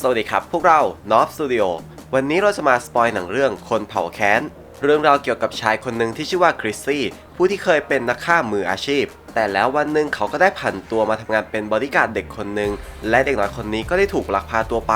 สวัสดีครับ พวกเรา n o b Studio วันนี้เราจะมาสปอยหนังเรื่องคนเผาแค้น เรื่องราวเกี่ยวกับชายคนหนึ่งที่ชื่อว่าคริสซี่ ผู้ที่เคยเป็นนักฆ่ามืออาชีพ แต่แล้ววันหนึ่งเขาก็ได้ผันตัวมาทำงานเป็นบอดี้การ์ดเด็กคนหนึ่ง และเด็กน้อยคนนี้ก็ได้ถูกลักพาตัวไป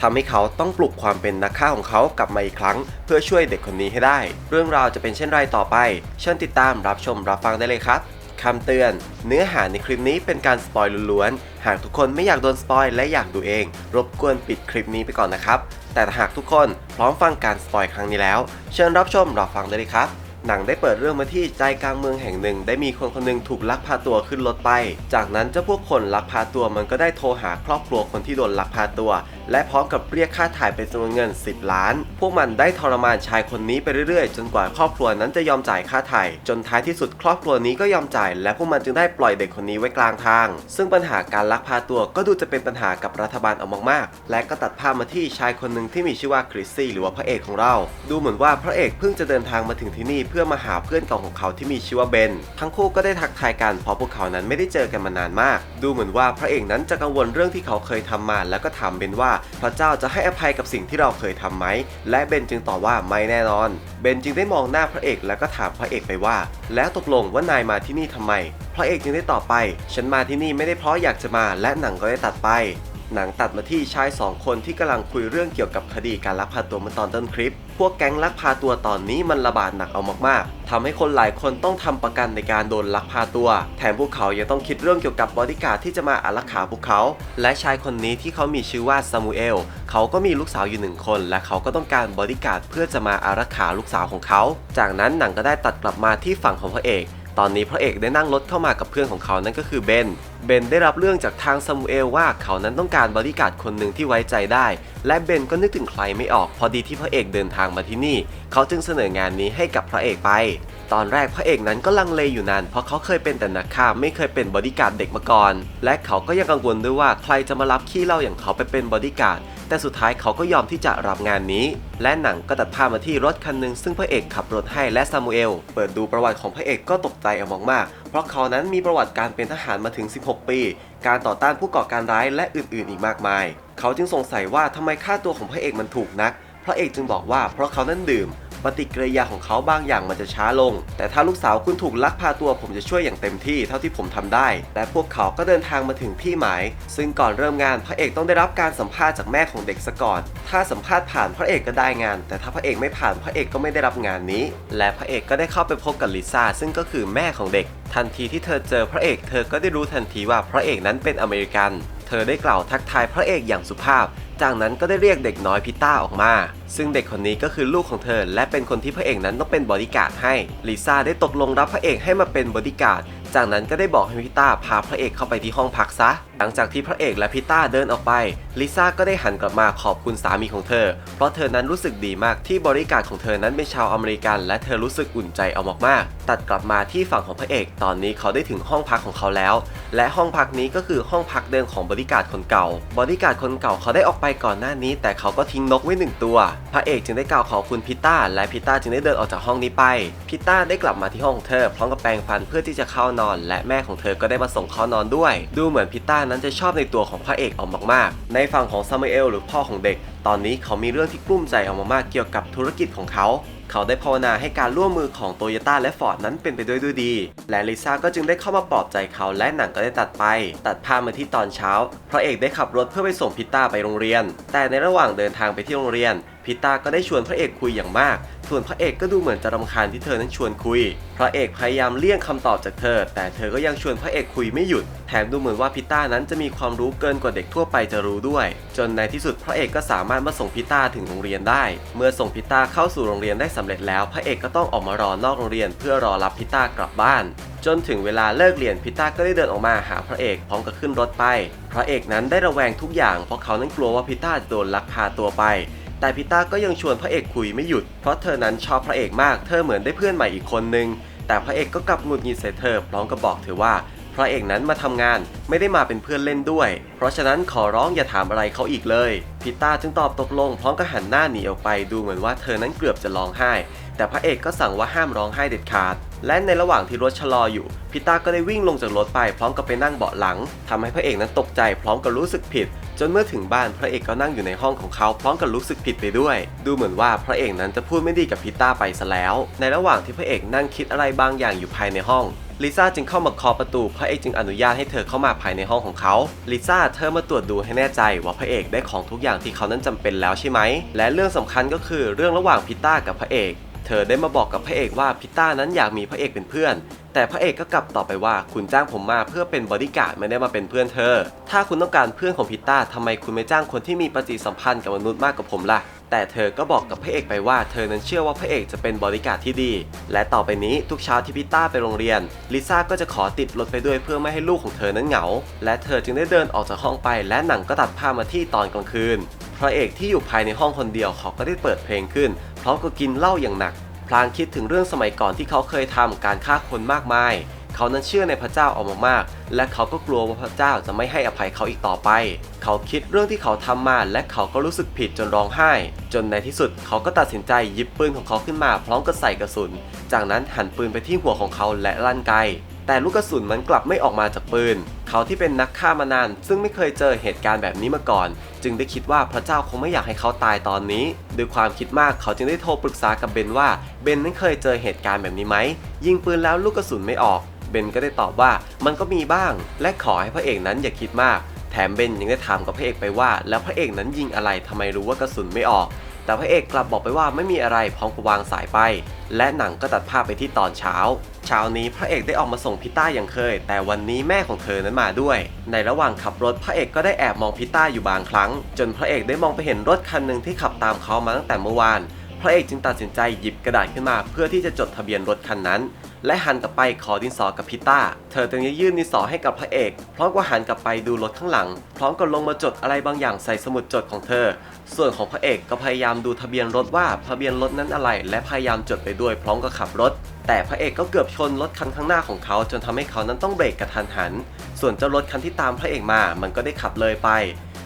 ทำให้เขาต้องปลุกความเป็นนักฆ่าของเขากลับมาอีกครั้ง เพื่อช่วยเด็กคนนี้ให้ได้ เรื่องราวจะเป็นเช่นไรต่อไป เชิญติดตามรับชมรับฟังได้เลยครับ คำเตือน เนื้อหาในคลิปนี้เป็นการสปอยล้วนๆ หากทุกคนไม่อยากโดนสปอยและอยากดูเอง รบกวนปิดคลิปนี้ไปก่อนนะครับ แต่หากทุกคนพร้อมฟังการสปอยครั้งนี้แล้ว เชิญรับชมรับฟังได้เลยครับ หนังได้เปิดเรื่องมาที่ใจกลางเมืองแห่งหนึ่ง ได้มีคนคนหนึงถูกลักพาตัวขึ้นรถไป จากนั้นเจ้าพวกคนลักพาตัวมันก็ได้โทรหาครอบครัวคนที่โดนลักพาตัว และพร้อมกับเรียกค่าถ่ายเป็นจำนวนเงิน 10 ล้าน พวกมันได้ทรมานชายคนนี้ไปเรื่อยๆ จนกว่าครอบครัวนั้นจะยอมจ่ายค่าถ่าย จนท้ายที่สุดครอบครัวนี้ก็ยอมจ่าย และพวกมันจึงได้ปล่อยเด็กคนนี้ไว้กลางทาง ซึ่งปัญหาการลักพาตัวก็ดูจะเป็นปัญหากับรัฐบาลเอามากๆ และก็ตัดภาพมาที่ชายคนหนึ่งที่มีชื่อว่าคริสซี่หรือว่าพระเอกของเรา ดูเหมือนว่าพระเอกเพิ่งจะเดินทางมาถึงที่นี่เพื่อมาหาเพื่อนเก่าของเขาที่มีชื่อว่าเบน ทั้งคู่ก็ได้ทักทายกันเพราะพวกเขานั้นไม่ได้เจอกันมานานมาก ดูเหมือนว่าพระเอกนั้นจะกังวลเรื่องที่เขาเคยทำมาแล้วก็ถามเบนว่า พระเจ้าจะให้อภัยกับสิ่งที่เราเคยทำไหม และเบนจึงตอบว่าไม่แน่นอน เบนจึงได้มองหน้าพระเอกแล้วก็ถามพระเอกไปว่า แล้วตกลงว่านายมาที่นี่ทำไม พระเอกจึงได้ตอบไป ฉันมาที่นี่ไม่ได้เพราะอยากจะมาและหนังก็ได้ตัดไป หนังตัดมาที่ชายสองคนที่กำลังคุยเรื่องเกี่ยวกับคดีการลักพาตัวมื่อตอนต้นคลิป พวกแก๊งลักพาตัวตอนนี้มันระบาดหนักเอามากๆทำให้คนหลายคนต้องทำประกันในการโดนลักพาตัว แถมพวกเขายังต้องคิดเรื่องเกี่ยวกับบอดี้การ์ดที่จะมาอารักขาพวกเขา และชายคนนี้ที่เขามีชื่อว่าซามูเอลเขาก็มีลูกสาวอยู่หนึ่งคน และเขาก็ต้องการบอดี้การ์ดเพื่อจะมาอารักขาลูกสาวของเขา จากนั้นหนังก็ได้ตัดกลับมาที่ฝั่งของพระเอก ตอนนี้พระเอกได้นั่งรถเข้ามากับเพื่อนของเขานั่นก็คือเบน เบนได้รับเรื่องจากทางซามูเอลว่าเขานั้นต้องการบริการดคนหนึ่งที่ไว้ใจได้ และเบนก็นึกถึงใครไม่ออกพอดีที่พระเอกเดินทางมาที่นี่ เขาจึงเสนองานนี้ให้กับพระเอกไป ตอนแรกพระเอกนั้นก็ลังเลอยู่นานเพราะเขาเคยเป็นแต่นักฆ่าไม่เคยเป็นบริการดเด็กมาก่อน และเขาก็ยังกังวลด้วยว่าใครจะมารับขี้เล่าอย่างเขาไปเป็นบริการด แต่สุดท้ายเขาก็ยอมที่จะรับงานนี้ และหนังก็ตัดภาพมาที่รถคันหนึ่งซึ่งพระเอกขับรถให้และซามูเอล เปิดดูประวัติของพระเอกก็ตกใจเอามากๆ เพราะเขานั้นมีประวัติการเป็นทหารมาถึง 16 ปี การต่อต้านผู้ก่อการร้ายและอื่นๆ อีกมากมาย เขาจึงสงสัยว่าทำไมค่าตัวของพระเอกมันถูกนัก พระเอกจึงบอกว่าเพราะเขานั้นดื่ม ปฏิกิริยาของเขาบางอย่างมันจะช้าลง แต่ถ้าลูกสาวคุณถูกลักพาตัวผมจะช่วยอย่างเต็มที่เท่าที่ผมทำได้แต่พวกเขาก็เดินทางมาถึงที่หมาย ซึ่งก่อนเริ่มงานพระเอกต้องได้รับการสัมภาษณ์จากแม่ของเด็กซะก่อน ถ้าสัมภาษณ์ผ่านพระเอกก็ได้งาน แต่ถ้าพระเอกไม่ผ่านพระเอกก็ไม่ได้รับงานนี้ และพระเอกก็ได้เข้าไปพบกับลิซ่าซึ่งก็คือแม่ของเด็ก ทันทีที่เธอเจอพระเอก เธอก็ได้รู้ทันทีว่าพระเอกนั้นเป็นอเมริกัน เธอได้กล่าวทักทายพระเอกอย่างสุภาพ จากนั้นก็ได้เรียกเด็กน้อยพิต้าออกมา ซึ่งเด็กคนนี้ก็คือลูกของเธอ และเป็นคนที่พระเอกนั้นต้องเป็นบอดี้การ์ดให้ลิซ่าได้ตกลงรับพระเอกให้มาเป็นบอดี้การ์ดจากนั้นก็ได้บอกให้พิต้าพาพระเอกเข้าไปที่ห้องพักซะ หลังจากที่พระเอกและพิต้าเดินออกไป ลิซ่าก็ได้หันกลับมาขอบคุณสามีของเธอ เพราะเธอนั้นรู้สึกดีมากที่บริการของเธอนั้นเป็นชาวอเมริกัน และเธอรู้สึกอุ่นใจเอามากๆ ตัดกลับมาที่ฝั่งของพระเอก ตอนนี้เขาได้ถึงห้องพักของเขาแล้ว และห้องพักนี้ก็คือห้องพักเดิมของบริการคนเก่า บริการคนเก่าเขาได้ออกไปก่อนหน้านี้ แต่เขาก็ทิ้งนกไว้หนึ่งตัว พระเอกจึงได้กล่าวขอบคุณพิต้า และพิต้าจึงได้เดินออกจากห้องนี้ไป พิต้าได้กลับมาที่ห้องของเธอพร้อมกับแปรงฟันเพื่อที่จะเข้านอน และแม่ของเธอก็ได้มาส่งเขานอนด้วย ดูเหมือนพิต้านั้นจะชอบในตัวของพระเอกออกมากๆ ในฝั่งของซามูเอลหรือพ่อของเด็ก ตอนนี้เขามีเรื่องที่กลุ้มใจออกมามากเกี่ยวกับธุรกิจของเขา เขาได้ภาวนาให้การร่วมมือของโตโยต้าและฟอร์ดนั้นเป็นไปด้วยด้วยดี และลิซ่าก็จึงได้เข้ามาปลอบใจเขาและหนังก็ได้ตัดไป ตัดภาพมาที่ตอนเช้าพระเอกได้ขับรถเพื่อไปส่งพิต้าไปโรงเรียน แต่ในระหว่างเดินทางไปที่โรงเรียนพิต้าก็ได้ชวนพระเอกคุยอย่างมาก ส่วนพระเอกก็ดูเหมือนจะรำคาญที่เธอนั้นชวนคุย พระเอกพยายามเลี่ยงคำตอบจากเธอ แต่เธอก็ยังชวนพระเอกคุยไม่หยุด แถมดูเหมือนว่าพิต้านั้นจะมีความรู้เกินกว่าเด็กทั่วไปจะรู้ด้วย จนในที่สุดพระเอกก็สามารถมาส่งพิต้าถึงโรงเรียนได้ เมื่อส่งพิต้าเข้าสู่โรงเรียนได้สำเร็จแล้ว พระเอกก็ต้องออกมารอนอกโรงเรียน เพื่อรอรับพิต้ากลับบ้านจนถึงเวลาเลิกเรียนพิต้าก็ได้เดินออกมาหาพระเอกพร้อมกับขึ้นรถไป พระเอกนั้นได้ระแวงทุกอย่างเพราะเขานั้นกลัวว่าพิต้าจะโดนลักพาตัวไป แต่พิต้าก็ยังชวนพระเอกคุยไม่หยุด เพราะเธอนั้นชอบพระเอกมาก เธอเหมือนได้เพื่อนใหม่อีกคนนึง แต่พระเอกก็กลับหงุดหงิดใส่เธอพร้อมกับบอกเธอว่า พระเอกนั้นมาทำงานไม่ได้มาเป็นเพื่อนเล่นด้วย เพราะฉะนั้นขอร้องอย่าถามอะไรเขาอีกเลย พิต้าจึงตอบตกลง พร้อมกับหันหน้าหนีออกไปดูเหมือนว่าเธอนั้นเกือบจะร้องไห้ แต่พระเอกก็สั่งว่าห้ามร้องไห้เด็ดขาด และในระหว่างที่รถชะลออยู่ พิต้าก็ได้วิ่งลงจากรถไปพร้อมกับไปนั่งเบาะหลังทำให้พระเอกนั้นตกใจพร้อมกับรู้สึกผิด จนเมื่อถึงบ้านพระเอกก็นั่งอยู่ในห้องของเขาพร้อมกับรู้สึกผิดไปด้วย ดูเหมือนว่าพระเอกนั้นจะพูดไม่ดีกับพิต้าไปซะแล้ว ในระหว่างที่พระเอกนั่งคิดอะไรบางอย่างอยู่ภายในห้องลิซ่าจึงเข้ามาเคาะประตูพระเอกจึงอนุญาตให้เธอเข้ามาภายในห้องของเขาลิซ่าเธอมาตรวจดูให้แน่ใจว่าพระเอกได้ของทุกอย่างที่เขานั้นจำเป็นแล้วใช่ไหม และเรื่องสำคัญก็คือเรื่องระหว่างพิต้ากับพระเอก เธอได้มาบอกกับพระเอกว่าพิต้านั้นอยากมีพระเอกเป็นเพื่อน แต่พระเอกก็กลับตอบไปว่าคุณจ้างผมมาเพื่อเป็นบอดี้การ์ดไม่ได้มาเป็นเพื่อนเธอ ถ้าคุณต้องการเพื่อนของพิต้าทำไมคุณไม่จ้างคนที่มีปฏิสัมพันธ์กับมนุษย์มากกว่าผมล่ะแต่เธอก็บอกกับพระเอกไปว่าเธอนั้นเชื่อว่าพระเอกจะเป็นบริการที่ดี และต่อไปนี้ทุกเช้าที่พิต้าไปโรงเรียน ลิซ่าก็จะขอติดรถไปด้วยเพื่อไม่ให้ลูกของเธอนั้นเหงา และเธอจึงได้เดินออกจากห้องไป และหนังก็ตัดภาพมาที่ตอนกลางคืน พระเอกที่อยู่ภายในห้องคนเดียวเขาก็ได้เปิดเพลงขึ้น เพราก็กินเหล้าอย่างหนัก พลางคิดถึงเรื่องสมัยก่อนที่เขาเคยทำการฆ่าคนมากมาย เขานั้นเชื่อในพระเจ้าออกมามากและเขาก็กลัวว่าพระเจ้าจะไม่ให้อภัยเขาอีกต่อไป เขาคิดเรื่องที่เขาทำมาและเขาก็รู้สึกผิดจนร้องไห้ จนในที่สุดเขาก็ตัดสินใจหยิบปืนของเขาขึ้นมาพร้อมกับใส่กระสุน จากนั้นหันปืนไปที่หัวของเขาและลั่นไก แต่ลูกกระสุนมันกลับไม่ออกมาจากปืน เขาที่เป็นนักฆ่ามานาน ซึ่งไม่เคยเจอเหตุการณ์แบบนี้มาก่อน จึงได้คิดว่าพระเจ้าคงไม่อยากให้เขาตายตอนนี้ด้วยความคิดมากเขาจึงได้โทรปรึกษากับเบนว่าเบนนั้นเคยเจอเหตุการณ์แบบนี้ไหมยิงปืนแล้วลูกกระสุนไม่ออกเบนก็ได้ตอบว่ามันก็มีบ้าง และขอให้พระเอกนั้นอย่าคิดมาก แถมเบนยังได้ถามกับพระเอกไปว่า แล้วพระเอกนั้นยิงอะไรทำไมรู้ว่ากระสุนไม่ออก แต่พระเอกกลับบอกไปว่าไม่มีอะไรพร้อมกับวางสายไป และหนังก็ตัดภาพไปที่ตอนเช้า เช้านี้พระเอกได้ออกมาส่งพิต้าอย่างเคย แต่วันนี้แม่ของเธอนั้นมาด้วย ในระหว่างขับรถพระเอกก็ได้แอบมองพิต้าอยู่บางครั้ง จนพระเอกได้มองไปเห็นรถคันหนึ่งที่ขับตามเขามาตั้งแต่เมื่อวาน พระเอกจึงตัดสินใจหยิบกระดาษขึ้นมา เพื่อที่จะจดทะเบียนรถคันนั้น และหันกลับไปขอดินสอกับพิต้า เธอจึงยื่นดินสอให้กับพระเอก พร้อมกับหันกลับไปดูรถข้างหลัง พร้อมกับลงมาจดอะไรบางอย่างใส่สมุดจดของเธอ ส่วนของพระเอกก็พยายามดูทะเบียนรถว่าทะเบียนรถนั้นอะไร และพยายามจดไปด้วยพร้อมกับขับรถ แต่พระเอกก็เกือบชนรถคันข้างหน้าของเขา จนทำให้เขานั้นต้องเบรกกระทันหัน ส่วนเจ้ารถคันที่ตามพระเอกมา มันก็ได้ขับเลยไป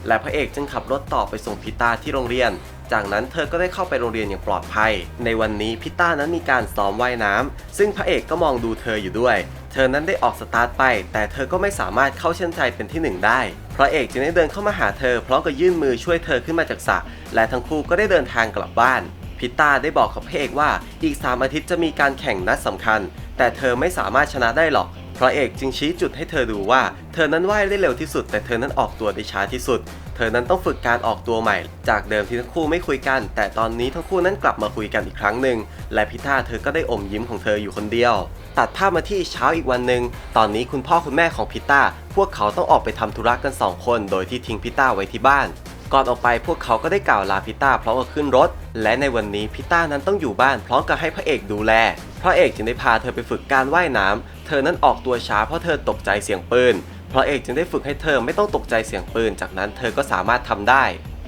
และพระเอกจึงขับรถต่อไปส่งพิต้าที่โรงเรียน จากนั้นเธอก็ได้เข้าไปโรงเรียนอย่างปลอดภัย ในวันนี้พิต้านั้นมีการซ้อมว่ายน้ำซึ่งพระเอกก็มองดูเธออยู่ด้วย เธอนั้นได้ออกสตาร์ทไป แต่เธอก็ไม่สามารถเข้าเส้นชัยเป็นที่หนึ่งได้พระเอกจึงได้เดินเข้ามาหาเธอพร้อมกับยื่นมือช่วยเธอขึ้นมาจากสระและทั้งคู่ก็ได้เดินทางกลับบ้านพิต้าได้บอกกับพระเอกว่าอีก 3 อาทิตย์จะมีการแข่งนัดสำคัญ แต่เธอไม่สามารถชนะได้หรอกพระเอกจึงชี้จุดให้เธอดูว่า เธอนั้นว่ายได้เร็วที่สุด แต่เธอนั้นออกตัวได้ช้าที่สุดเธอนั้นต้องฝึกการออกตัวใหม่ จากเดิมที่ทั้งคู่ไม่คุยกัน แต่ตอนนี้ทั้งคู่นั้นกลับมาคุยกันอีกครั้งหนึ่ง และพิต้าเธอก็ได้อมยิ้มของเธออยู่คนเดียว ตัดภาพมาที่เช้าอีกวันหนึ่ง ตอนนี้คุณพ่อคุณแม่ของพิต้า พวกเขาต้องออกไปทำธุระกันสองคน โดยที่ทิ้งพิต้าไว้ที่บ้าน ก่อนออกไปพวกเขาก็ได้กล่าวลาพิต้าพร้อมกับขึ้นรถ และในวันนี้พิต้านั้นต้องอยู่บ้านพร้อมกับให้พระเอกดูแล พระเอกจึงได้พาเธอไปฝึกการว่ายน้ำเธอนั้นออกตัวช้าเพราะเธอตกใจเสียงปืน พระเอกจึงได้ฝึกให้เธอไม่ต้องตกใจเสียงปืน จากนั้นเธอก็สามารถทำได้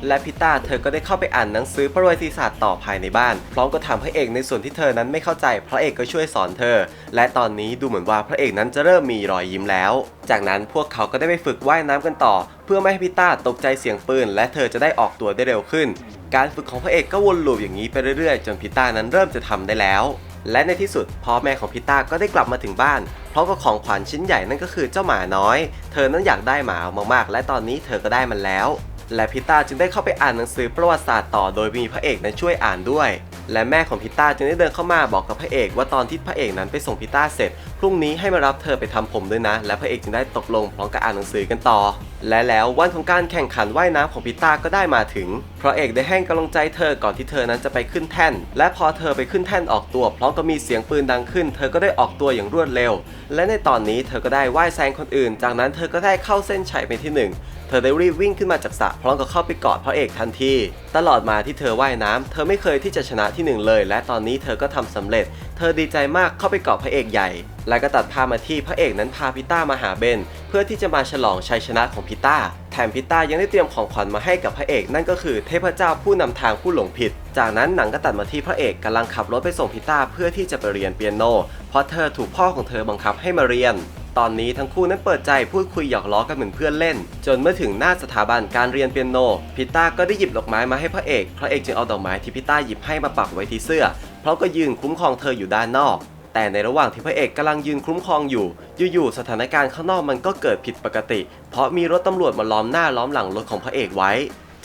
และพิต้าเธอก็ได้เข้าไปอ่านหนังสือประวัติศาสตร์ต่อภายในบ้าน พร้อมกับถามพระเอกในส่วนที่เธอนั้นไม่เข้าใจ พระเอกก็ช่วยสอนเธอ และตอนนี้ดูเหมือนว่าพระเอกนั้นจะเริ่มมีรอยยิ้มแล้ว จากนั้นพวกเขาก็ได้ไปฝึกว่ายน้ำกันต่อ เพื่อไม่ให้พิต้าตกใจเสียงปืน และเธอจะได้ออกตัวได้เร็วขึ้น การฝึกของพระเอกก็วนลูปอย่างนี้ไปเรื่อยๆ จนพิต้านั้นเริ่มจะทำได้แล้ว และในที่สุดพ่อแม่ของพิต้าก็ได้กลับมาถึงบ้าน พร้อมกับของขวัญชิ้นใหญ่นั่นก็คือเจ้าหมาน้อย เธอนั้นอยากได้หมามากๆ และตอนนี้เธอก็ได้มันแล้ว และพิต้าจึงได้เข้าไปอ่านหนังสือประวัติศาสตร์ต่อโดยมีพระเอกนั้นช่วยอ่านด้วย และแม่ของพิต้าจึงได้เดินเข้ามาบอกกับพระเอก ว่าตอนที่พระเอกนั้นไปส่งพิต้าเสร็จ พรุ่งนี้ให้มารับเธอไปทำผมด้วยนะ และพระเอกจึงได้ตกลงพร้อมกับอ่านหนังสือกันต่อ และแล้ววันของการแข่งขันว่ายน้ำของพิต้าก็ได้มาถึง เพราะเอกได้ให้กำลังใจเธอก่อนที่เธอนั้นจะไปขึ้นแท่น และพอเธอไปขึ้นแท่นออกตัว พร้อมกับมีเสียงปืนดังขึ้น เธอก็ได้ออกตัวอย่างรวดเร็ว และในตอนนี้เธอก็ได้ว่ายแซงคนอื่น จากนั้นเธอก็ได้เข้าเส้นชัยเป็นที่หนึ่งเธอได้รีบวิ่งขึ้นมาจากสระพร้อมกับเข้าไปกอดพระเอกทันที ตลอดมาที่เธอว่ายน้ำเธอไม่เคยที่จะชนะที่หนึ่งเลย และตอนนี้เธอก็ทำสำเร็จเธอดีใจมากเข้าไปกอดพระเอกใหญ่ และก็ตัดภาพมาที่พระเอกนั้นพาพิต้ามาหาเบน เพื่อที่จะมาฉลองชัยชนะของพิต้า แถมพิต้ายังได้เตรียมของขวัญมาให้กับพระเอกนั่นก็คือเทพเจ้าผู้นำทางผู้หลงผิด จากนั้นหนังก็ตัดมาที่พระเอกกำลังขับรถไปส่งพิต้าเพื่อที่จะไปเรียนเปียโน เพราะเธอถูกพ่อของเธอบังคับให้มาเรียนตอนนี้ทั้งคู่นั้นเปิดใจพูดคุยหยอกล้อกันเหมือนเพื่อนเล่น จนเมื่อถึงหน้าสถาบันการเรียนเปียโนพิต้าก็ได้หยิบดอกไม้มาให้พระเอก พระเอกจึงเอาดอกไม้ที่พิต้าหยิบให้มาปักไว้ที่เสื้อ เพราะก็ยืนคุ้มครองเธออยู่ด้านนอก แต่ในระหว่างที่พระเอกกำลังยืนคุ้มครองอยู่ อยู่ๆสถานการณ์ข้างนอกมันก็เกิดผิดปกติ เพราะมีรถตำรวจมาล้อมหน้าล้อมหลังรถของพระเอกไว้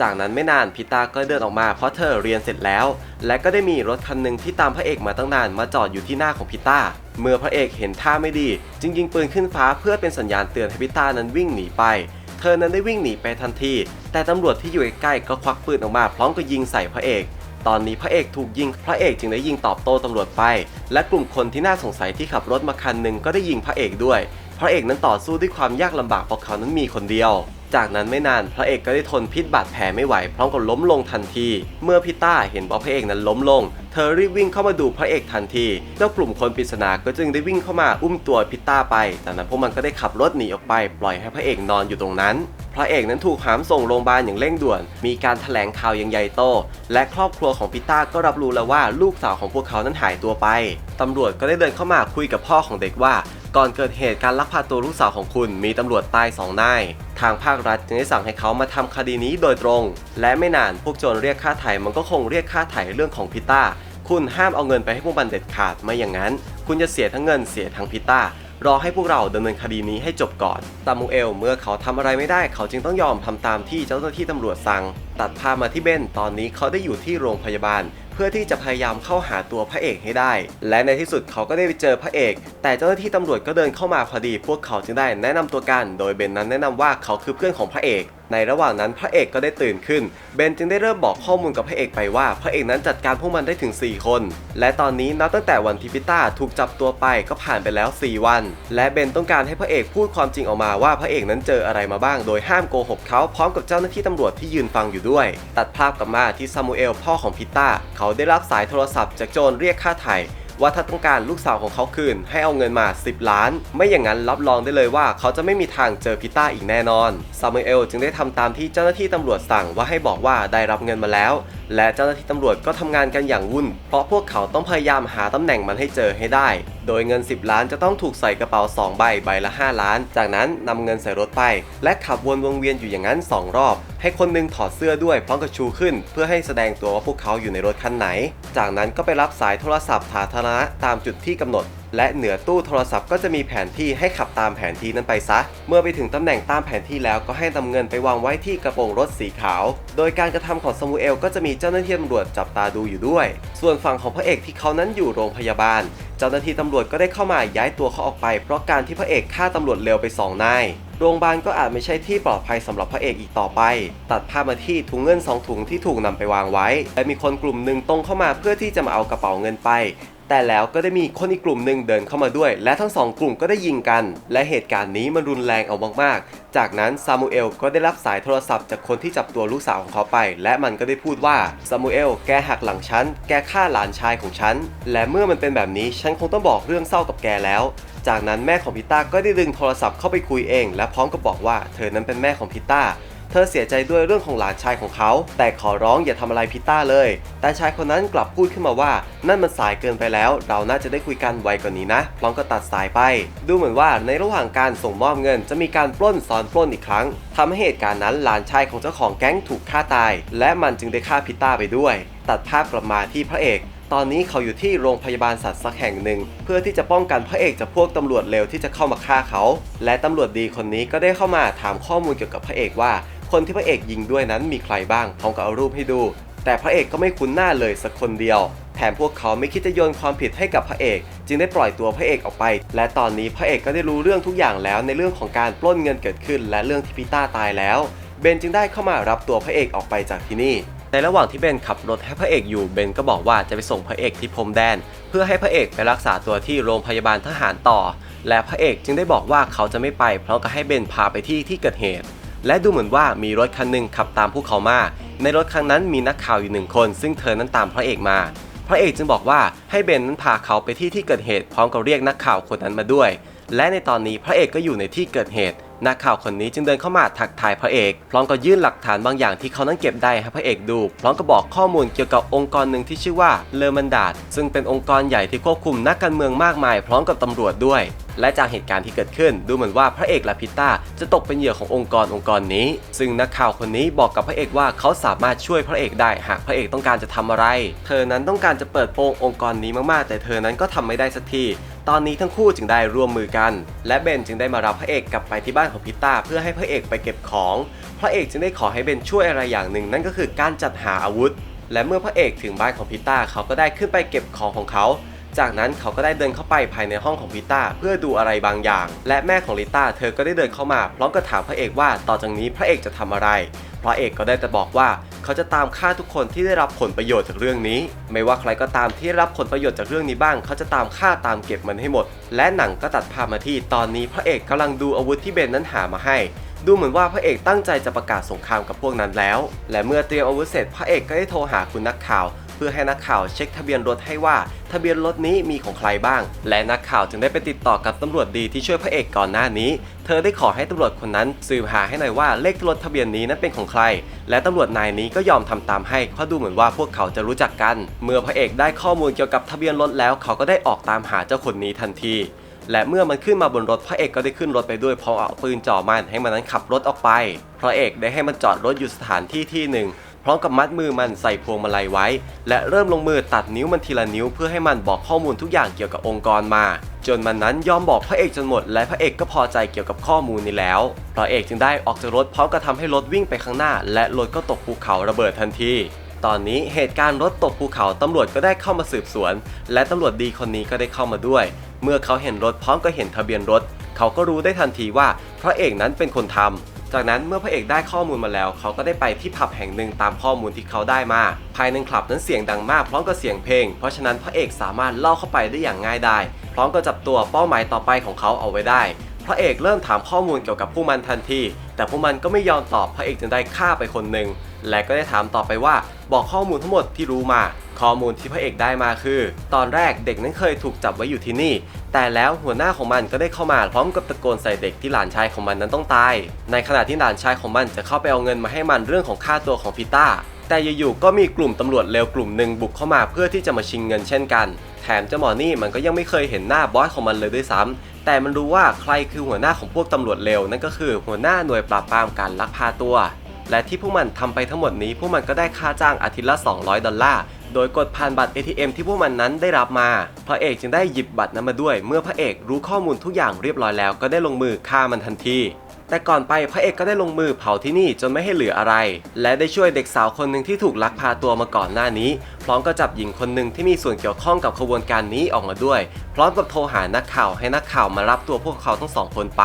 จากนั้นไม่นานพิตาก็เดินออกมาเพราะเธอเรียนเสร็จแล้ว และก็ได้มีรถคันหนึ่งที่ตามพระเอกมาตั้งนานมาจอดอยู่ที่หน้าของพิตาเมื่อพระเอกเห็นท่าไม่ดี จึงยิงปืนขึ้นฟ้าเพื่อเป็นสัญญาณเตือนให้พิตานั้นวิ่งหนีไปเธอนั้นได้วิ่งหนีไปทันที แต่ตำรวจที่อยู่ใกล้ๆก็ควักปืนออกมาพร้อมกับยิงใส่พระเอก ตอนนี้พระเอกถูกยิง พระเอกจึงได้ยิงตอบโต้ตำรวจไป และกลุ่มคนที่น่าสงสัยที่ขับรถมาคันหนึ่งก็ได้ยิงพระเอกด้วย พระเอกนั้นต่อสู้ด้วยความยากลำบากเพราะเขานั้นมีคนเดียว จากนั้นไม่นานพระเอกก็ได้ทนพิษบาดแผลไม่ไหวพร้อมกับล้มลงทันที เมื่อพิต้าเห็นว่าพระเอกนั้นล้มลง เธอรีบวิ่งเข้ามาดูพระเอกทันทีเจ้ากลุ่มคนปริศนาก็จึงได้วิ่งเข้ามาอุ้มตัวพิต้าไป จากนั้นพวกมันก็ได้ขับรถหนีออกไป ปล่อยให้พระเอกนอนอยู่ตรงนั้น พระเอกนั้นถูกหามส่งโรงพยาบาลอย่างเร่งด่วน มีการแถลงข่าวอย่างใหญ่โต และครอบครัวของพิต้าก็รับรู้แล้วว่าลูกสาวของพวกเขานั้นหายตัวไปตำรวจก็ได้เดินเข้ามาคุยกับพ่อของเด็กว่า ก่อนเกิดเหตุการลักพาตัวลูกสาวของคุณมีตำรวจตายสองนาย ทางภาครัฐจึงได้สั่งให้เขามาทำคดีนี้โดยตรง และไม่นานพวกโจรเรียกค่าไถ่มันก็คงเรียกค่าไถ่เรื่องของพิต้า คุณห้ามเอาเงินไปให้พวกมันเด็ดขาดไม่อย่างนั้น คุณจะเสียทั้งเงินเสียทั้งพิต้ารอให้พวกเราดำเนินคดีนี้ให้จบก่อนตามูเอลเมื่อเขาทำอะไรไม่ได้เขาจึงต้องยอมทำตามที่เจ้าหน้าที่ตำรวจสั่ง ตัดภาพมาที่เบนตอนนี้เขาได้อยู่ที่โรงพยาบาล พื่อที่จะพยายามเข้าหาตัวพระเอกให้ได้ และในที่สุดเขาก็ได้ไปเจอพระเอก แต่เจ้าหน้าที่ตำรวจก็เดินเข้ามาพอดี พวกเขาจึงได้แนะนำตัวกัน โดยเบนนั้นแนะนำว่าเขาคือเพื่อนของพระเอก ในระหว่างนั้นพระเอกก็ได้ตื่นขึ้น เบนจึงได้เริ่มบอกข้อมูลกับพระเอกไปว่า พระเอกนั้นจัดการพวกมันได้ถึง 4 คน และตอนนี้นับตั้งแต่วันที่พิต้าถูกจับตัวไปก็ผ่านไปแล้ว 4 วัน และเบนต้องการให้พระเอกพูดความจริงออกมาว่าพระเอกนั้นเจออะไรมาบ้าง โดยห้ามโกหกเขาพร้อมกับเจ้าหน้าที่ตำรวจที่ยืนฟังอยู่ด้วย ตัดภาพกลับมาที่ซามูเอลพ่อของพิต้าเขาได้รับสายโทรศัพท์จากโจรเรียกค่าไถ่ ว่าถ้าต้องการลูกสาวของเขาคืน ให้เอาเงินมา 10 ล้าน ไม่อย่างนั้นรับรองได้เลยว่าเขาจะไม่มีทางเจอพิต้าอีกแน่นอน ซามูเอลจึงได้ทำตามที่เจ้าหน้าที่ตำรวจสั่งว่าให้บอกว่าได้รับเงินมาแล้ว และเจ้าหน้าที่ตำรวจก็ทำงานกันอย่างวุ่น เพราะพวกเขาต้องพยายามหาตำแหน่งมันให้เจอให้ได้ โดยเงิน 10 ล้านจะต้องถูกใส่กระเป๋า 2 ใบใบละ 5 ล้าน จากนั้นนำเงินใส่รถไป และขับวนวงเวียนอยู่อย่างนั้น 2 รอบ ให้คนหนึงถอดเสื้อด้วยพร้อมกับชูขึ้น เพื่อให้แสดงตัวว่าพวกเขาอยู่ในรถคันไหน จากนั้นก็ไปรับสายโทรศัพท์สาธารณะตามจุดที่กำหนด และเหนือตู้โทรศัพท์ก็จะมีแผนที่ให้ขับตามแผนที่นั้นไปซะ เมื่อไปถึงตำแหน่งตามแผนที่แล้วก็ให้นำเงินไปวางไว้ที่กระโปรงรถสีขาว โดยการกระทำของซามูเอลก็จะมีเจ้าหน้าที่ตำรวจจับตาดูอยู่ด้วย ส่วนฝั่งของพระเอกที่เขานั้นอยู่โรงพยาบาล เจ้าหน้าที่ตำรวจก็ได้เข้ามาย้ายตัวเขาออกไป เพราะการที่พระเอกฆ่าตำรวจเร็วไปสองนายโรงพยาบาลก็อาจไม่ใช่ที่ปลอดภัยสำหรับพระเอกอีกต่อไป ตัดภาพมาที่ถุงเงินสองถุงที่ถูกนำไปวางไว้ และมีคนกลุ่มหนึ่งตรงเข้ามาเพื่อที่จะมาเอากระเป๋าเงินไป แต่แล้วก็ได้มีคนอีกกลุ่มหนึ่งเดินเข้ามาด้วย และทั้งสองกลุ่มก็ได้ยิงกัน และเหตุการณ์นี้มันรุนแรงเอามากๆ จากนั้นซามูเอลก็ได้รับสายโทรศัพท์จากคนที่จับตัวลูกสาวของเขาไป และมันก็ได้พูดว่าซามูเอลแกหักหลังฉัน แกฆ่าหลานชายของฉัน และเมื่อมันเป็นแบบนี้ฉันคงต้องบอกเรื่องเศร้ากับแกแล้ว จากนั้นแม่ของพิต้าก็ได้ดึงโทรศัพท์เข้าไปคุยเอง และพร้อมกับบอกว่าเธอนั้นเป็นแม่ของพิต้า เธอเสียใจด้วยเรื่องของหลานชายของเขา แต่ขอร้องอย่าทำอะไรพิต้าเลย แต่ชายคนนั้นกลับพูดขึ้นมาว่า นั่นมันสายเกินไปแล้ว เราน่าจะได้คุยกันไวกว่านนี้นะ พร้อมก็ตัดสายไป ดูเหมือนว่าในระหว่างการส่งมอบเงินจะมีการปล้นซ้อนปล้นอีกครั้งทำให้เหตุการณ์นั้นหลานชายของเจ้าของแก๊งถูกฆ่าตาย และมันจึงได้ฆ่าพิต้าไปด้วย ตัดภาพกลับมาที่พระเอกตอนนี้เขาอยู่ที่โรงพยาบาลสัตว์สักแห่งหนึ่ง เพื่อที่จะป้องกันพระเอกจากพวกตำรวจเร็วที่จะเข้ามาฆ่าเขา และตำรวจดีคนนี้ก็ได้เข้ามาถามข้อมูลเกี่ยวกับพระเอกว่า คนที่พระเอกยิงด้วยนั้นมีใครบ้างพร้อมกับเอารูปให้ดู แต่พระเอกก็ไม่คุ้นหน้าเลยสักคนเดียวแถมพวกเขาไม่คิดจะโยนความผิดให้กับพระเอก จึงได้ปล่อยตัวพระเอกออกไป และตอนนี้พระเอกก็ได้รู้เรื่องทุกอย่างแล้วในเรื่องของการปล้นเงินเกิดขึ้น และเรื่องที่พิต้าตายแล้ว เบนจึงได้เข้ามารับตัวพระเอกออกไปจากที่นี่ ในระหว่างที่เบนขับรถให้พระเอกอยู่เบนก็บอกว่าจะไปส่งพระเอกที่พรมแดน เพื่อให้พระเอกไปรักษาตัวที่โรงพยาบาลทหารต่อ และพระเอกจึงได้บอกว่าเขาจะไม่ไป เพราะก็ให้เบนพาไปที่ที่เกิดเหตุ และดูเหมือนว่ามีรถคันหนึ่งขับตามพวกเขามา ในรถคันนั้นมีนักข่าวอยู่หนึ่งคน ซึ่งเธอนั้นตามพระเอกมา พระเอกจึงบอกว่าให้เบนนั้นพาเขาไปที่ที่เกิดเหตุพร้อมกับเรียกนักข่าวคนนั้นมาด้วย และในตอนนี้พระเอกก็อยู่ในที่เกิดเหตุนักข่าวคนนี้จึงเดินเข้ามาทักทายพระเอก พร้อมกับยื่นหลักฐานบางอย่างที่เขานั้นเก็บได้ให้พระเอกดู พร้อมกับบอกข้อมูลเกี่ยวกับองค์กรหนึ่งที่ชื่อว่าเลอมันดาดซึ่งเป็นองค์กรใหญ่ที่ควบคุมนักการเมืองมากมาย พร้อมกับตำรวจด้วย และจากเหตุการณ์ที่เกิดขึ้น ดูเหมือนว่าพระเอกและพิต้าจะตกเป็นเหยื่อขององค์กรองค์กรนี้ ซึ่งนักข่าวคนนี้บอกกับพระเอกว่าเขาสามารถช่วยพระเอกได้ หากพระเอกต้องการจะทำอะไร เธอนั้นต้องการจะเปิดโปงองค์กรนี้มากๆ แต่เธอนั้นก็ทำไม่ได้สักทีตอนนี้ทั้งคู่จึงได้ร่วมมือกัน และเบนจึงได้มารับพระเอกกลับไปที่บ้านของพิต้าเพื่อให้พระเอกไปเก็บของ พระเอกจึงได้ขอให้เบนช่วยอะไรอย่างหนึ่ง นั่นก็คือการจัดหาอาวุธ และเมื่อพระเอกถึงบ้านของพิต้าเขาก็ได้ขึ้นไปเก็บของของเขา จากนั้นเขาก็ได้เดินเข้าไปภายในห้องของพิต้าเพื่อดูอะไรบางอย่าง และแม่ของลิต้าเธอก็ได้เดินเข้ามาพร้อมกับถามพระเอกว่าต่อจากนี้พระเอกจะทำอะไรพระเอกก็ได้แต่บอกว่าเขาจะตามฆ่าทุกคนที่ได้รับผลประโยชน์จากเรื่องนี้ ไม่ว่าใครก็ตามที่ได้รับผลประโยชน์จากเรื่องนี้บ้าง เขาจะตามฆ่าตามเก็บมันให้หมด และหนังก็ตัดภาพมาที่ตอนนี้พระเอกกำลังดูอาวุธที่เบนนั้นหามาให้ ดูเหมือนว่าพระเอกตั้งใจจะประกาศสงครามกับพวกนั้นแล้ว และเมื่อเตรียมอาวุธเสร็จพระเอกก็ได้โทรหาคุณนักข่าว พื่อให้นักข่าวเช็คทะเบียนรถให้ว่า ทะเบียนรถนี้มีของใครบ้าง และนักข่าวจึงได้ไปติดต่อกับตำรวจดีที่ช่วยพระเอกก่อนหน้านี้ เธอได้ขอให้ตำรวจคนนั้นสืบหาให้หน่อยว่าเลขรถทะเบียนนี้นั้นเป็นของใคร และตำรวจนายนี้ก็ยอมทำตามให้เพราะดูเหมือนว่าพวกเขาจะรู้จักกัน เมื่อพระเอกได้ข้อมูลเกี่ยวกับทะเบียนรถแล้ว เขาก็ได้ออกตามหาเจ้าคนนี้ทันทีและเมื่อมันขึ้นมาบนรถพระเอกก็ได้ขึ้นรถไปด้วยพร้อมเอาปืนจ่อมันให้มันนั้นขับรถออกไป พระเอกได้ให้มันจอดรถอยู่สถานที่ที่หนึ่ง พร้อมกับมัดมือมันใส่พวงมาลัยไว้ และเริ่มลงมือตัดนิ้วมันทีละนิ้วเพื่อให้มันบอกข้อมูลทุกอย่างเกี่ยวกับองค์กรมา จนมันนั้นยอมบอกพระเอกจนหมด และพระเอกก็พอใจเกี่ยวกับข้อมูลนี้แล้วพระเอกจึงได้ออกจากรถพร้อมกับทำให้รถวิ่งไปข้างหน้า และรถก็ตกภูเขาระเบิดทันทีตอนนี้เหตุการณ์รถตกภูเขาตำรวจก็ได้เข้ามาสืบสวน และตำรวจดีคนนี้ก็ได้เข้ามาด้วย เมื่อเขาเห็นรถพร้อมกับเห็นทะเบียนรถ เขาก็รู้ได้ทันทีว่าพระเอกนั้นเป็นคนทำ จากนั้นเมื่อพระเอกได้ข้อมูลมาแล้ว เขาก็ได้ไปที่ผับแห่งหนึ่งตามข้อมูลที่เขาได้มา ภายในคลับนั้นเสียงดังมากพร้อมกับเสียงเพลง เพราะฉะนั้นพระเอกสามารถล่อเข้าไปได้อย่างง่ายดายพร้อมกับจับตัวเป้าหมายต่อไปของเขาเอาไว้ได้ พระเอกเริ่มถามข้อมูลเกี่ยวกับผู้มันทันที แต่พวกมันก็ไม่ยอมตอบพระเอกจึงได้ฆ่าไปคนหนึ่ง และก็ได้ถามต่อไปว่าบอกข้อมูลทั้งหมดที่รู้มา ข้อมูลที่พระเอกได้มาคือ ตอนแรกเด็กนั้นเคยถูกจับไว้อยู่ที่นี่ แต่แล้วหัวหน้าของมันก็ได้เข้ามาพร้อมกับตะโกนใส่เด็กที่หลานชายของมันนั้นต้องตาย ในขณะที่หลานชายของมันจะเข้าไปเอาเงินมาให้มันเรื่องของค่าตัวของพิต้าแต่อยู่ๆก็มีกลุ่มตำรวจเลวกลุ่มหนึ่งบุกเข้ามาเพื่อที่จะมาชิงเงินเช่นกัน แถมเจ้าหมอนี่มันก็ยังไม่เคยเห็นหน้าบอสของมันเลยด้วยซ้ำแต่มันรู้ว่าใครคือหัวหน้าของพวกตำรวจเลวนั่นก็คือหัวหน้าหน่วยปราบปรามการลักพาตัว และที่ผู้มันทำไปทั้งหมดนี้ผู้มันก็ได้ค่าจ้างอาทิตย์ละ 200 ดอลลาร์ โดยกดผ่านบัตร ATM ที่ผู้มันนั้นได้รับมา พระเอกจึงได้หยิบบัตรนั้นมาด้วย เมื่อพระเอกรู้ข้อมูลทุกอย่างเรียบร้อยแล้วก็ได้ลงมือฆ่ามันทันที แต่ก่อนไปพระเอกก็ได้ลงมือเผาที่นี่จนไม่ให้เหลืออะไร และได้ช่วยเด็กสาวคนหนึ่งที่ถูกลักพาตัวมาก่อนหน้านี้ พร้อมกับจับหญิงคนหนึ่งที่มีส่วนเกี่ยวข้องกับขบวนการนี้ออกมาด้วย พร้อมกับโทรหานักข่าวให้นักข่าวมารับตัวพวกเขาทั้งสองคนไป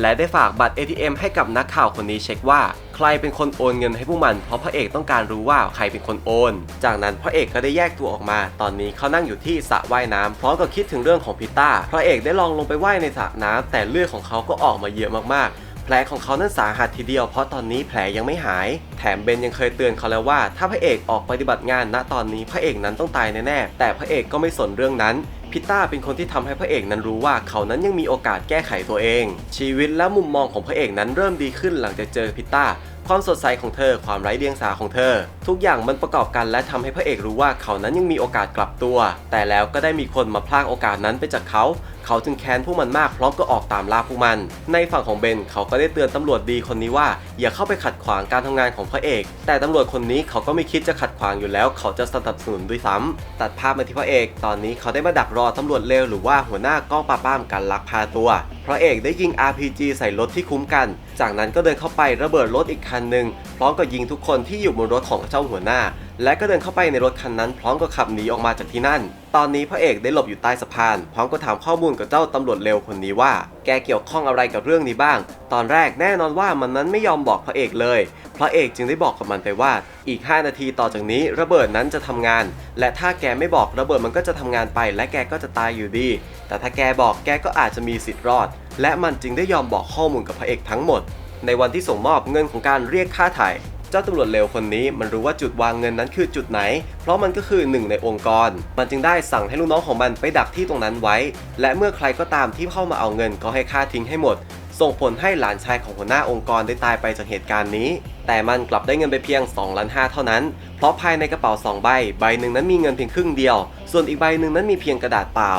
และได้ฝากบัตร ATM ให้กับนักข่าวคนนี้เช็คว่าใครเป็นคนโอนเงินให้พวกมัน เพราะพระเอกต้องการรู้ว่าใครเป็นคนโอน จากนั้นพระเอกก็ได้แยกตัวออกมา ตอนนี้เขานั่งอยู่ที่สระว่ายน้ำพร้อมกับคิดถึงเรื่องของพิต้า พระเอกได้ลองลงไปว่ายในสระน้ำแต่เลือดของเขาก็ออกมาเยอะมากๆ แผลของเขานั้นสาหัสทีเดียวเพราะตอนนี้แผลยังไม่หาย แถมเบนยังเคยเตือนเขาแล้วว่า ถ้าพระเอกออกปฏิบัติงานณตอนนี้พระเอกนั้นต้องตายแน่ๆแต่พระเอกก็ไม่สนเรื่องนั้นพิต้าเป็นคนที่ทำให้พระเอกนั้นรู้ว่าเขานั้นยังมีโอกาสแก้ไขตัวเอง ชีวิตและมุมมองของพระเอกนั้นเริ่มดีขึ้นหลังจากเจอพิต้าความสดใสของเธอความไร้เดียงสาของเธอ ทุกอย่างมันประกอบกันและทำให้พระเอกรู้ว่าเขานั้นยังมีโอกาสกลับตัว แต่แล้วก็ได้มีคนมาพลากโอกาสนั้นไปจากเขา เขาจึงแค้นพวกมันมากพร้อมก็ออกตามล่าพวกมัน ในฝั่งของเบนเขาก็ได้เตือนตำรวจดีคนนี้ว่า อย่าเข้าไปขัดขวางการทำงานของพระเอก แต่ตำรวจคนนี้เขาก็ไม่คิดจะขัดขวางอยู่แล้ว เขาจะสนับสนุนด้วยซ้ำตัดภาพมาที่พระเอก ตอนนี้เขาได้มาดักรอตำรวจเลวหรือว่าหัวหน้ากองปราบปรามการลักพาตัวพระเอกได้ยิง RPG ใส่รถที่คุ้มกัน จากนั้นก็เดินเข้าไประเบิดรถอีกคันหนึ่งพร้อมกับยิงทุกคนที่อยู่บนรถของเจ้าหัวหน้า และก็เดินเข้าไปในรถคันนั้นพร้อมกับขับหนีออกมาจากที่นั่น ตอนนี้พระเอกได้หลบอยู่ใต้สะพาน พร้อมกับถามข้อมูลกับเจ้าตำรวจเร็วคนนี้ว่า แกเกี่ยวข้องอะไรกับเรื่องนี้บ้าง ตอนแรกแน่นอนว่ามันนั้นไม่ยอมบอกพระเอกเลย พระเอกจึงได้บอกกับมันไปว่า อีก 5 นาทีต่อจากนี้ระเบิดนั้นจะทำงาน และถ้าแกไม่บอกระเบิดมันก็จะทำงานไป และแกก็จะตายอยู่ดี แต่ถ้าแกบอกแกก็อาจจะมีสิทธิ์รอด และมันจึงได้ยอมบอกข้อมูลกับพระเอกทั้งหมด ในวันที่ส่งมอบเงินของการเรียกค่าไถ่ เจ้าตำรวจเลวคนนี้มันรู้ว่าจุดวางเงินนั้นคือจุดไหน เพราะมันก็คือหนึ่งในองค์กร มันจึงได้สั่งให้ลูกน้องของมันไปดักที่ตรงนั้นไว้ และเมื่อใครก็ตามที่เข้ามาเอาเงินก็ให้ฆ่าทิ้งให้หมด ส่งผลให้หลานชายของหัวหน้าองค์กรได้ตายไปจากเหตุการณ์นี้ แต่มันกลับได้เงินไปเพียง2ล้าน5เท่านั้น เพราะภายในกระเป๋า 2 ใบ ใบหนึ่งนั้นมีเงินเพียงครึ่งเดียว ส่วนอีกใบหนึ่งนั้นมีเพียงกระดาษเปล่า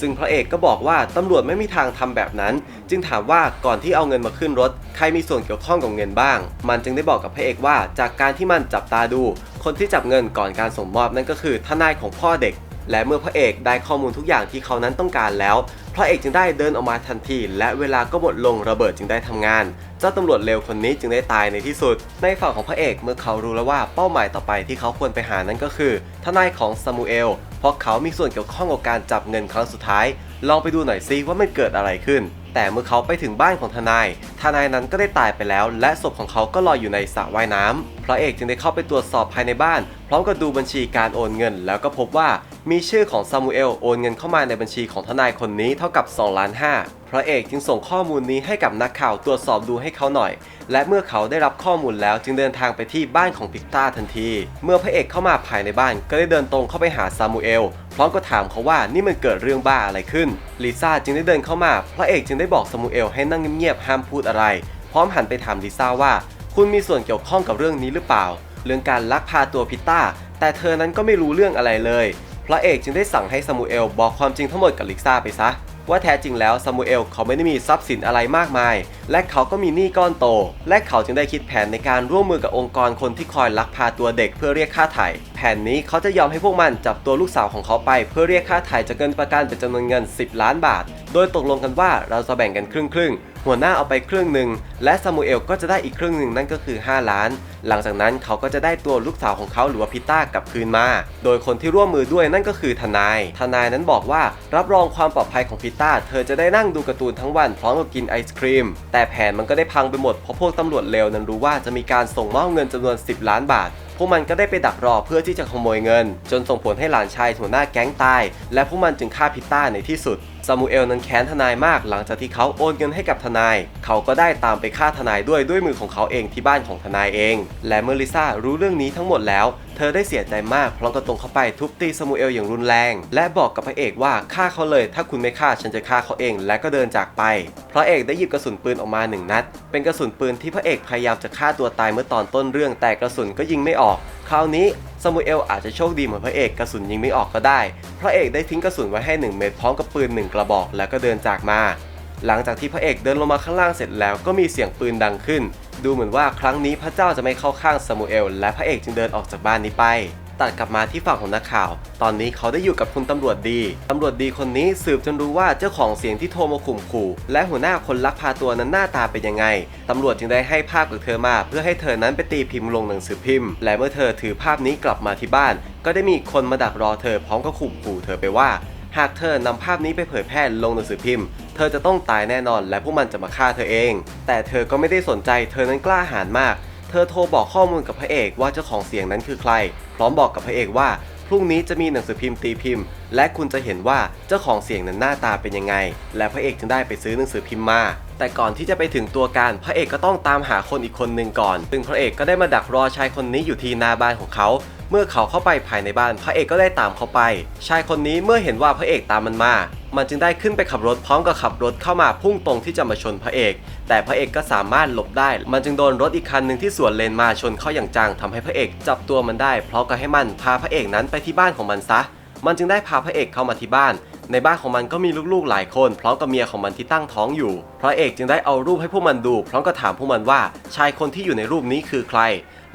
ซึ่งพระเอกก็บอกว่าตำรวจไม่มีทางทำแบบนั้น จึงถามว่าก่อนที่เอาเงินมาขึ้นรถ ใครมีส่วนเกี่ยวข้องกับเงินบ้าง มันจึงได้บอกกับพระเอกว่า จากการที่มันจับตาดู คนที่จับเงินก่อนการส่งมอบนั่นก็คือทนายของพ่อเด็กและเมื่อพระเอกได้ข้อมูลทุกอย่างที่เขานั้นต้องการแล้ว พระเอกจึงได้เดินออกมาทันที และเวลาก็หมดลงระเบิดจึงได้ทำงาน เจ้าตำรวจเลวคนนี้จึงได้ตายในที่สุด ในฝั่งของพระเอกเมื่อเขารู้แล้วว่าเป้าหมายต่อไปที่เขาควรไปหานั้นก็คือทนายของซามูเอลเพราะเขามีส่วนเกี่ยวข้องกับการจับเงินครั้งสุดท้ายลองไปดูหน่อยซิว่ามันเกิดอะไรขึ้น แต่เมื่อเขาไปถึงบ้านของทนาย ทนายนั้นก็ได้ตายไปแล้ว และศพของเขาก็ลอยอยู่ในสระว่ายน้ำพระเอกจึงได้เข้าไปตรวจสอบภายในบ้าน พร้อมกับดูบัญชีการโอนเงิน แล้วก็พบว่ามีชื่อของซามูเอลโอนเงินเข้ามาในบัญชีของทนายคนนี้เท่ากับ2ล้าน5พระเอกจึงส่งข้อมูลนี้ให้กับนักข่าวตรวจสอบดูให้เขาหน่อยและเมื่อเขาได้รับข้อมูลแล้วจึงเดินทางไปที่บ้านของพิกตาทันที เมื่อพระเอกเข้ามาภายในบ้านก็ได้เดินตรงเข้าไปหาซามูเอลพร้อมก็ถามเขาว่านี่มันเกิดเรื่องบ้าอะไรขึ้นลิซ่าจึงได้เดินเข้ามา พระเอกจึงได้บอกซามูเอลให้นั่งเงียบๆห้ามพูดอะไร พร้อมหันไปถามลิซ่าว่า คุณมีส่วนเกี่ยวข้องกับเรื่องนี้หรือเปล่า เรื่องการลักพาตัวพิต้า แต่เธอนั้นก็ไม่รู้เรื่องอะไรเลย พระเอกจึงได้สั่งให้ซามูเอลบอกความจริงทั้งหมดกับลิซ่าไปซะ ว่าแท้จริงแล้วซามูเอลเขาไม่ได้มีทรัพย์สินอะไรมากมาย และเขาก็มีหนี้ก้อนโต และเขาจึงได้คิดแผนในการร่วมมือกับองค์กรคนที่คอยลักพาตัวเด็กเพื่อเรียกค่าไถ่ นนี้เขาจะยอมให้พวกมันจับตัวลูกสาวของเขาไป เพื่อเรียกค่าไถ่จากเงินประกันเป็นจำนวนเงิน 10 ล้านบาท โดยตกลงกันว่าเราจะแบ่งกันครึ่งครึ่งๆหัวหน้าเอาไปครึ่งหนึ่งและซามูเอลก็จะได้อีกครึ่งหนึ่งนั่นก็คือ 5 ล้าน หลังจากนั้นเขาก็จะได้ตัวลูกสาวของเขาหรือว่าพิต้ากลับคืนมา โดยคนที่ร่วมมือด้วยนั่นก็คือทนาย ทนายนั้นบอกว่ารับรองความปลอดภัยของพิต้า เธอจะได้นั่งดูการ์ตูนทั้งวันพร้อมกับกินไอศครีม แต่แผนมันก็ได้พังไปหมดเพราะพวกตำรวจเลวนั้นรู้ว่าจะมีการส่งมอบเงินจำนวน 10 ล้านบาทพวกมันก็ได้ไปดักรอเพื่อที่จะขโมยเงิน จนส่งผลให้หลานชายหัวหน้าแก๊งตาย และพวกมันจึงฆ่าพิต้าในที่สุดซามูเอลนั้นแค้นทนายมากหลังจากที่เขาโอนเงินให้กับทนาย เขาก็ได้ตามไปฆ่าทนายด้วยด้วยมือของเขาเองที่บ้านของทนายเอง และเมื่อลิซ่ารู้เรื่องนี้ทั้งหมดแล้ว ธอได้เสียใจมากเพราะก็ตรงเข้าไปทุบตีซามูเอลอย่างรุนแรง และบอกกับพระเอกว่าฆ่าเขาเลย ถ้าคุณไม่ฆ่าฉันจะฆ่าเขาเอง และก็เดินจากไปพระเอกได้หยิบกระสุนปืนออกมาหนึ่งนัด เป็นกระสุนปืนที่พระเอกพยายามจะฆ่าตัวตายเมื่อตอนต้นเรื่องแต่กระสุนก็ยิงไม่ออก คราวนี้ซามูเอลอาจจะโชคดีเหมือนพระเอกกระสุนยิงไม่ออกก็ได้ พระเอกได้ทิ้งกระสุนไว้ให้ 1 เม็ดพร้อมกับปืน 1 กระบอกแล้วก็เดินจากมา หลังจากที่พระเอกเดินลงมาข้างล่างเสร็จแล้วก็มีเสียงปืนดังขึ้น ดูเหมือนว่าครั้งนี้พระเจ้าจะไม่เข้าข้างซามูเอลและพระเอกจึงเดินออกจากบ้านนี้ไป ตัดกลับมาที่ฝั่งของนักข่าว ตอนนี้เขาได้อยู่กับคุณตำรวจดี ตำรวจดีคนนี้สืบจนรู้ว่าเจ้าของเสียงที่โทรมาข่มขู่ และหัวหน้าคนลักพาตัวนั้นหน้าตาเป็นยังไง ตำรวจจึงได้ให้ภาพกับเธอมา เพื่อให้เธอนั้นไปตีพิมพ์ลงหนังสือพิมพ์ และเมื่อเธอถือภาพนี้กลับมาที่บ้าน ก็ได้มีคนมาดักรอเธอพร้อมกับข่มขู่เธอไปว่า หากเธอนำภาพนี้ไปเผยแพร่ลงหนังสือพิมพ์ เธอจะต้องตายแน่นอน และพวกมันจะมาฆ่าเธอเอง แต่เธอก็ไม่ได้สนใจ เธอนั้นกล้าหาญมาก เธอโทรบอกข้อมูลกับพระเอกว่าเจ้าของเสียงนั้นคือใคร พร้อมบอกกับพระเอกว่า พรุ่งนี้จะมีหนังสือพิมพ์ตีพิมพ์ และคุณจะเห็นว่าเจ้าของเสียงนั้นหน้าตาเป็นยังไง และพระเอกจึงได้ไปซื้อหนังสือพิมพ์มาแต่ก่อนที่จะไปถึงตัวการ พระเอกก็ต้องตามหาคนอีกคนหนึ่งก่อน ซึ่งพระเอกก็ได้มาดักรอชายคนนี้อยู่ที่หน้าบ้านของเขา เมื่อเขาเข้าไปภายในบ้านพระเอกก็ได้ตามเขาไป ชายคนนี้เมื่อเห็นว่าพระเอกตามมันมา มันจึงได้ขึ้นไปขับรถพร้อมกับขับรถเข้ามาพุ่งตรงที่จะมาชนพระเอก แต่พระเอกก็สามารถหลบได้ มันจึงโดนรถอีกคันหนึ่งที่สวนเลนมาชนเข้าอย่างจังทำให้พระเอกจับตัวมันได้ เพราะก็ให้มันพาพระเอกนั้นไปที่บ้านของมันซะ มันจึงได้พาพระเอกเข้ามาที่บ้านในบ้านของมันก็มีลูกๆหลายคนพร้อมกับเมียของมันที่ตั้งท้องอยู่ พระเอกจึงได้เอารูปให้พวกมันดู พร้อมกับถามพวกมันว่าชายคนที่อยู่ในรูปนี้คือใคร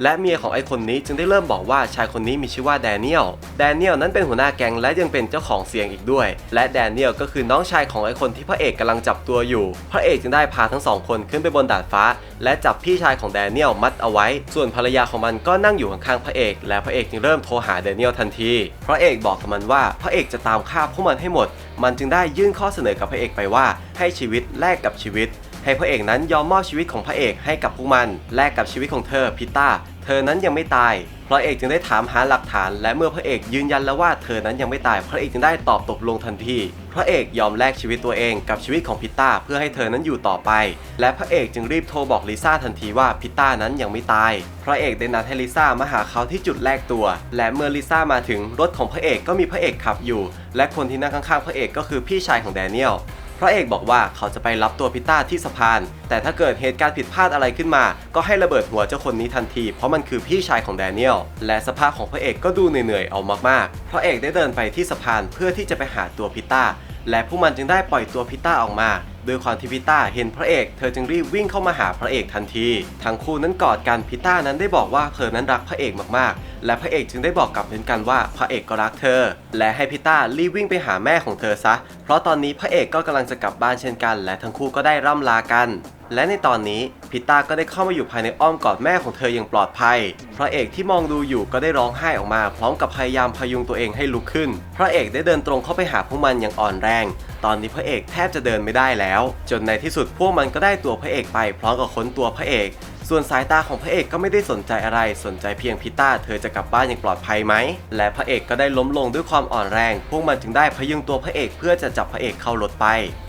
และเมียของไอคนนี้จึงได้เริ่มบอกว่าชายคนนี้มีชื่อว่าแดเนียล แดเนียลนั้นเป็นหัวหน้าแก๊งและยังเป็นเจ้าของเสียงอีกด้วย และแดเนียลก็คือน้องชายของไอคนที่พระเอกกำลังจับตัวอยู่ พระเอกจึงได้พาทั้งสองคนขึ้นไปบนดาดฟ้า และจับพี่ชายของแดเนียลมัดเอาไว้ ส่วนภรรยาของมันก็นั่งอยู่ข้างๆพระเอก และพระเอกจึงเริ่มโทรหาแดเนียลทันที พระเอกบอกกับมันว่าพระเอกจะตามฆ่าพวกมันให้หมด มันจึงได้ยื่นข้อเสนอกับพระเอกไปว่า ให้ชีวิตแลกกับชีวิต ให้พระเอกนั้นยอมมอบชีวิตของพระเอกให้กับพวกมัน แลกกับชีวิตของเธอพิต้า เธอนั้นยังไม่ตาย พระเอกจึงได้ถามหาหลักฐาน และเมื่อพระเอกยืนยันแล้วว่าเธอนั้นยังไม่ตาย พระเอกจึงได้ตอบตกลงทันทีพระเอกยอมแลกชีวิตตัวเองกับชีวิตของพิต้าเพื่อให้เธอนั้นอยู่ต่อไป และพระเอกจึงรีบโทรบอกลิซ่าทันทีว่าพิต้านั้นยังไม่ตาย พระเอกได้นัดให้ลิซ่ามาหาเขาที่จุดแลกตัว และเมื่อลิซ่ามาถึงรถของพระเอกก็มีพระเอกขับอยู่ และคนที่นั่งข้างๆพระเอกก็คือพี่ชายของแดเนียล พระเอกบอกว่าเขาจะไปรับตัวพิต้าที่สะพาน แต่ถ้าเกิดเหตุการณ์ผิดพลาดอะไรขึ้นมา ก็ให้ระเบิดหัวเจ้าคนนี้ทันที เพราะมันคือพี่ชายของแดเนียล และสภาพของพระเอกก็ดูเหนื่อยๆเอามากๆ พระเอกได้เดินไปที่สะพานเพื่อที่จะไปหาตัวพิต้า และผู้มันจึงได้ปล่อยตัวพิต้าออกมา โดยความที่พิต้าเห็นพระเอก เธอจึงรีบวิ่งเข้ามาหาพระเอกทันที ทั้งคู่นั้นกอดกันพิต้านั้นได้บอกว่าเธอนั้นรักพระเอกมากๆ และพระเอกจึงได้บอกกลับเพื่อนกันว่าพระเอกก็รักเธอ และให้พิต้ารีบวิ่งไปหาแม่ของเธอซะ เพราะตอนนี้พระเอกก็กำลังจะกลับบ้านเช่นกัน และทั้งคู่ก็ได้ร่ำลากัน และในตอนนี้พิต้าก็ได้เข้ามาอยู่ภายในอ้อมกอดแม่ของเธออย่างปลอดภัย พระเอกที่มองดูอยู่ก็ได้ร้องไห้ออกมา พร้อมกับพยายามพยุงตัวเองให้ลุกขึ้น พระเอกได้เดินตรงเข้าไปหาพวกมันอย่างอ่อนแรง ตอนนี้พระเอกแทบจะเดินไม่ได้แล้ว จนในที่สุดพวกมันก็ได้ตัวพระเอกไป พร้อมกับค้นตัวพระเอก ส่วนสายตาของพระเอกก็ไม่ได้สนใจอะไร สนใจเพียงพิต้าเธอจะกลับบ้านอย่างปลอดภัยไหม และพระเอกก็ได้ล้มลงด้วยความอ่อนแรง พวกมันจึงได้พยุงตัวพระเอกเพื่อจะจับพระเอกเข้ารถไป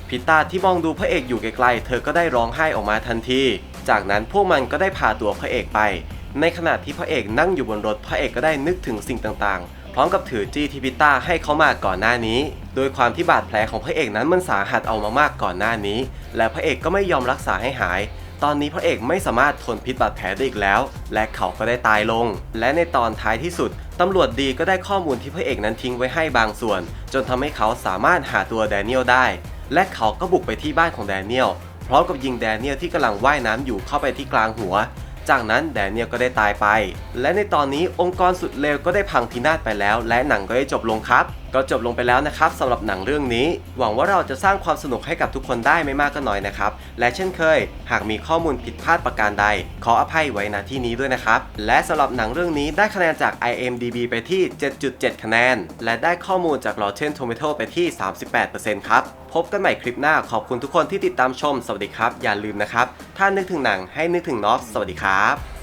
พิต้าที่มองดูพระเอกอยู่ไกลๆ เธอก็ได้ร้องไห้ออกมาทันที จากนั้นพวกมันก็ได้พาตัวพระเอกไป ในขณะที่พระเอกนั่งอยู่บนรถพระเอกก็ได้นึกถึงสิ่งต่างๆ พร้อมกับถือจี้ที่พิต้าให้เขามาก่อนหน้านี้ โดยความที่บาดแผลของพระเอกนั้นมันสาหัสเอามามากก่อนหน้านี้ และพระเอกก็ไม่ยอมรักษาให้หาย ตอนนี้พระเอกไม่สามารถทนพิษบาดแผลได้อีกแล้ว และเขาก็ได้ตายลง และในตอนท้ายที่สุดตำรวจดีก็ได้ข้อมูลที่พระเอกนั้นทิ้งไว้ให้บางส่วน จนทำให้เขาสามารถหาตัวแดเนียลได้ และเขาก็บุกไปที่บ้านของแดเนียลพร้อมกับยิงแดเนียลที่กำลังว่ายน้ำอยู่เข้าไปที่กลางหัว จากนั้นแดเนียลก็ได้ตายไป และในตอนนี้องค์กรสุดเลวก็ได้พังพินาศไปแล้ว และหนังก็ได้จบลงครับ ก็จบลงไปแล้วนะครับสำหรับหนังเรื่องนี้ หวังว่าเราจะสร้างความสนุกให้กับทุกคนได้ไม่มากก็น้อยนะครับ และเช่นเคย หากมีข้อมูลผิดพลาดประการใด ขออภัยไว้ณที่นี้ด้วยนะครับ และสำหรับหนังเรื่องนี้ได้คะแนนจาก IMDB ไปที่ 7.7 คะแนน และได้ข้อมูลจาก Rotten Tomato ไปที่ 38%ครับพบกันใหม่คลิปหน้าขอบคุณทุกคนที่ติดตามชม สวัสดีครับ อย่าลืมนะครับ ถ้านึกถึงหนังให้นึกถึงน็อฟสวัสดีครับ